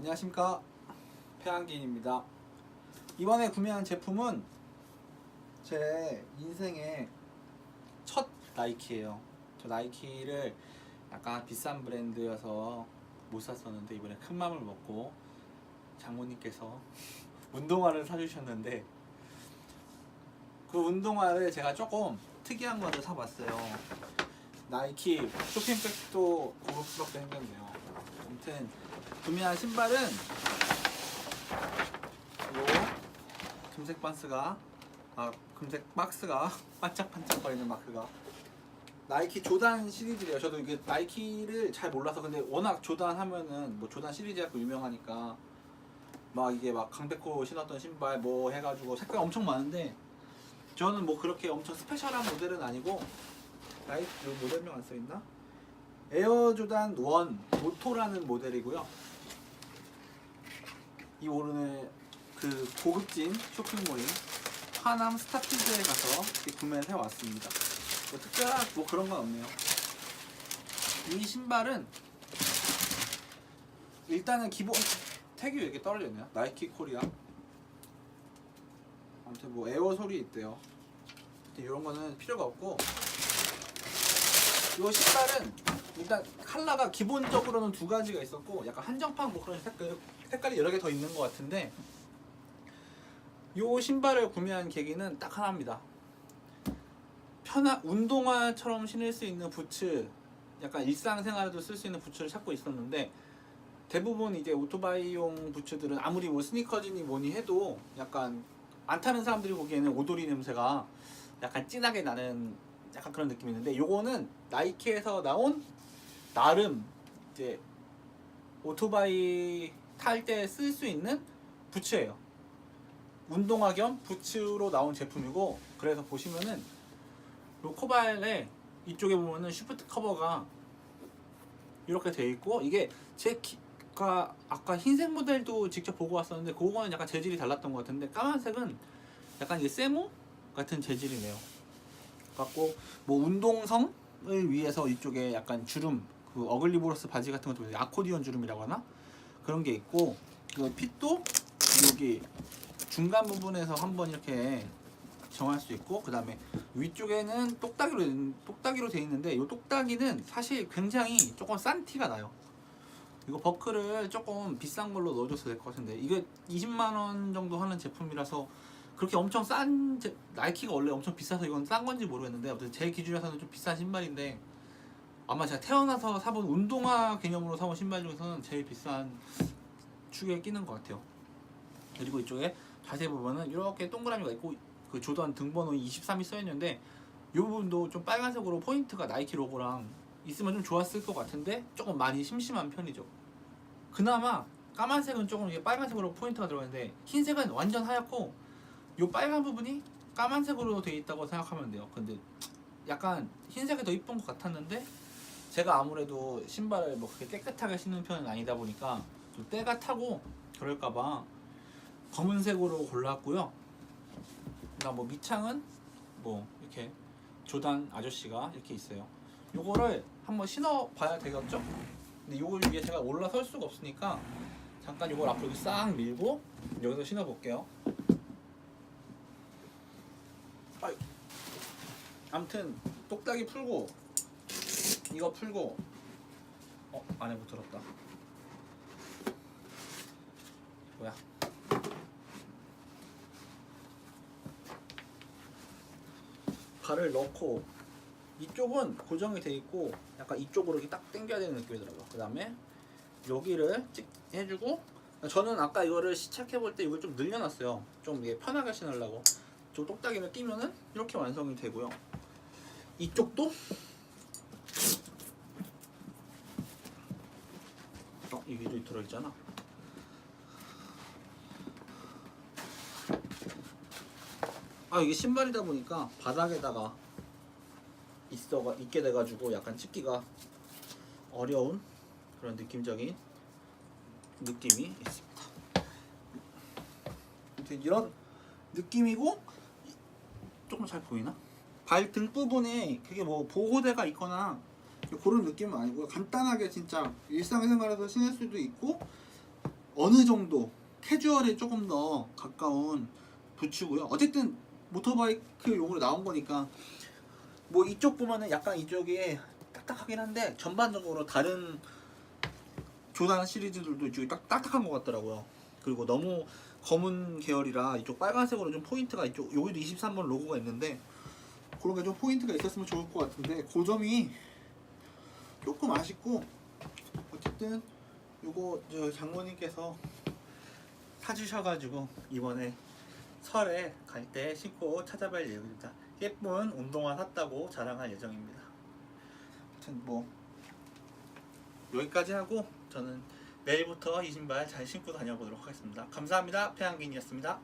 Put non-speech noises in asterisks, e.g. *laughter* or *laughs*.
안녕하십니까? 태양기인입니다. 이번에 구매한 제품은 제 인생의 첫 나이키예요. 저 나이키를 약간 비싼 브랜드여서 못 샀었는데 이번에 큰 맘을 먹고 장모님께서 *laughs* 운동화를 사주셨는데 그 운동화를 제가 조금 특이한 거를 사봤어요. 나이키 쇼핑백도 고급스럽게 생겼네요 아무튼 구매한 신발은 요 금색 반스가 아 금색 박스가 *laughs* 반짝반짝거리는 마크가 나이키 조단 시리즈래요. 저도 이게 나이키를 잘 몰라서 근데 워낙 조단 하면은 뭐 조단 시리즈가 또 유명하니까 막 이게 막 강백호 신었던 신발 뭐 해가지고 색깔 엄청 많은데 저는 뭐 그렇게 엄청 스페셜한 모델은 아니고 나이키 요 모델명 안 써있나? 에어 조단 1 모토라는 모델이고요. 이 오늘 그 고급진 쇼핑몰인 하남 스타필드에 가서 구매를 해왔습니다. 뭐 특별한 뭐 그런 건 없네요. 이 신발은 일단은 기본 택이 왜 이렇게 있나요? 나이키 코리아. 아무튼 뭐 에어 소리 있대요. 이런 거는 필요가 없고 이 신발은 일단 컬러가 기본적으로는 두 가지가 있었고 약간 한정판 뭐 그런 색깔, 색깔이 여러 개 더 있는 것 같은데 이 신발을 구매한 계기는 딱 하나입니다. 편한 운동화처럼 신을 수 있는 부츠, 약간 일상생활에도 쓸 수 있는 부츠를 찾고 있었는데 대부분 이제 오토바이용 부츠들은 아무리 뭐 스니커즈니 뭐니 해도 약간 안 타는 사람들이 보기에는 오돌이 냄새가 약간 진하게 나는 약간 그런 느낌이 있는데 요거는 나이키에서 나온 나름 이제 오토바이 탈 때 쓸 수 있는 부츠예요. 운동화 겸 부츠로 나온 제품이고 그래서 보시면은 로코발에 이쪽에 보면은 슈프트 커버가 이렇게 돼 있고 이게 제 키가 아까 흰색 모델도 직접 보고 왔었는데 그거는 약간 재질이 달랐던 것 같은데 까만색은 약간 이게 세모 같은 재질이네요. 갖고 뭐 운동성을 위해서 이쪽에 약간 주름 그 어글리보러스 바지 같은 것도 아코디언 주름이라고 하나 그런 게 있고 그 핏도 여기 중간 부분에서 한번 이렇게 정할 수 있고 그 다음에 위쪽에는 똑딱이로 된- 똑딱이로 돼 있는데 이 똑딱이는 사실 굉장히 조금 싼 티가 나요. 이거 버클을 조금 비싼 걸로 넣어줘서 될 것 같은데 이게 20만 원 정도 하는 제품이라서 그렇게 엄청 싼 제, 나이키가 원래 엄청 비싸서 이건 싼 건지 모르겠는데 아무튼 제 기준에서는 좀 비싼 신발인데 아마 제가 태어나서 사본 운동화 개념으로 사본 신발 중에서는 제일 비싼 축에 끼는 것 같아요. 그리고 이쪽에 자세히 보면은 이렇게 동그라미가 있고 그 조던 등번호 23이 써 있는데 이 부분도 좀 빨간색으로 포인트가 나이키 로고랑 있으면 좀 좋았을 것 같은데 조금 많이 심심한 편이죠. 그나마 까만색은 조금 이게 빨간색으로 포인트가 들어가는데 흰색은 완전 하얗고 이 빨간 부분이 까만색으로 되어 있다고 생각하면 돼요. 근데 약간 흰색이 더 이쁜 것 같았는데 제가 아무래도 신발을 뭐 그렇게 깨끗하게 신는 편은 아니다 보니까 좀 때가 타고 그럴까봐 검은색으로 골랐고요. 그다음 뭐 밑창은 뭐 이렇게 조단 아저씨가 이렇게 있어요. 요거를 한번 신어 봐야 되겠죠? 근데 요걸 위에 제가 올라설 수가 없으니까 잠깐 요걸 앞으로 싹 밀고 여기서 신어 볼게요. 아유. 아무튼 똑딱이 풀고 이거 풀고 어 안에 못 들었다. 뭐야? 발을 넣고 이쪽은 고정이 돼 있고 약간 이쪽으로 이렇게 딱 당겨야 되는 느낌이더라고요. 그 다음에 여기를 찍 해주고 저는 아까 이거를 시착해 볼 때 이걸 좀 늘려놨어요. 좀 이게 편하게 신으려고. 저 똑딱이를 끼면은 이렇게 완성이 되고요. 이쪽도 이게 좀 들어있잖아. 아 이게 신발이다 보니까 바닥에다가 있어가 있게 돼가지고 약간 찍기가 어려운 그런 느낌적인 느낌이 있습니다. 이런 느낌이고 이- 조금 잘 보이나? 발등 부분에 그게 뭐 보호대가 있거나 그런 느낌은 아니고요. 간단하게 진짜 일상생활에서 신을 수도 있고 어느 정도 캐주얼에 조금 더 가까운 부츠고요. 어쨌든 모터바이크 용으로 나온 거니까 뭐 이쪽 보면은 약간 이쪽이 딱딱하긴 한데 전반적으로 다른 조단 시리즈들도 이쪽이 딱, 딱딱한 것 같더라고요. 그리고 너무 검은 계열이라 이쪽 빨간색으로 좀 포인트가 이쪽 여기도 23번 로고가 있는데 그런 게 좀 포인트가 있었으면 좋을 것 같은데 그 점이 조금 아쉽고 어쨌든 요거 저 장모님께서 사주셔가지고 이번에 설에 갈 때 신고 찾아뵐 예정입니다. 예쁜 운동화 샀다고 자랑할 예정입니다. 아무튼 뭐 여기까지 하고 저는 내일부터 이 신발 잘 신고 다녀보도록 하겠습니다. 감사합니다. 태양긴이었습니다.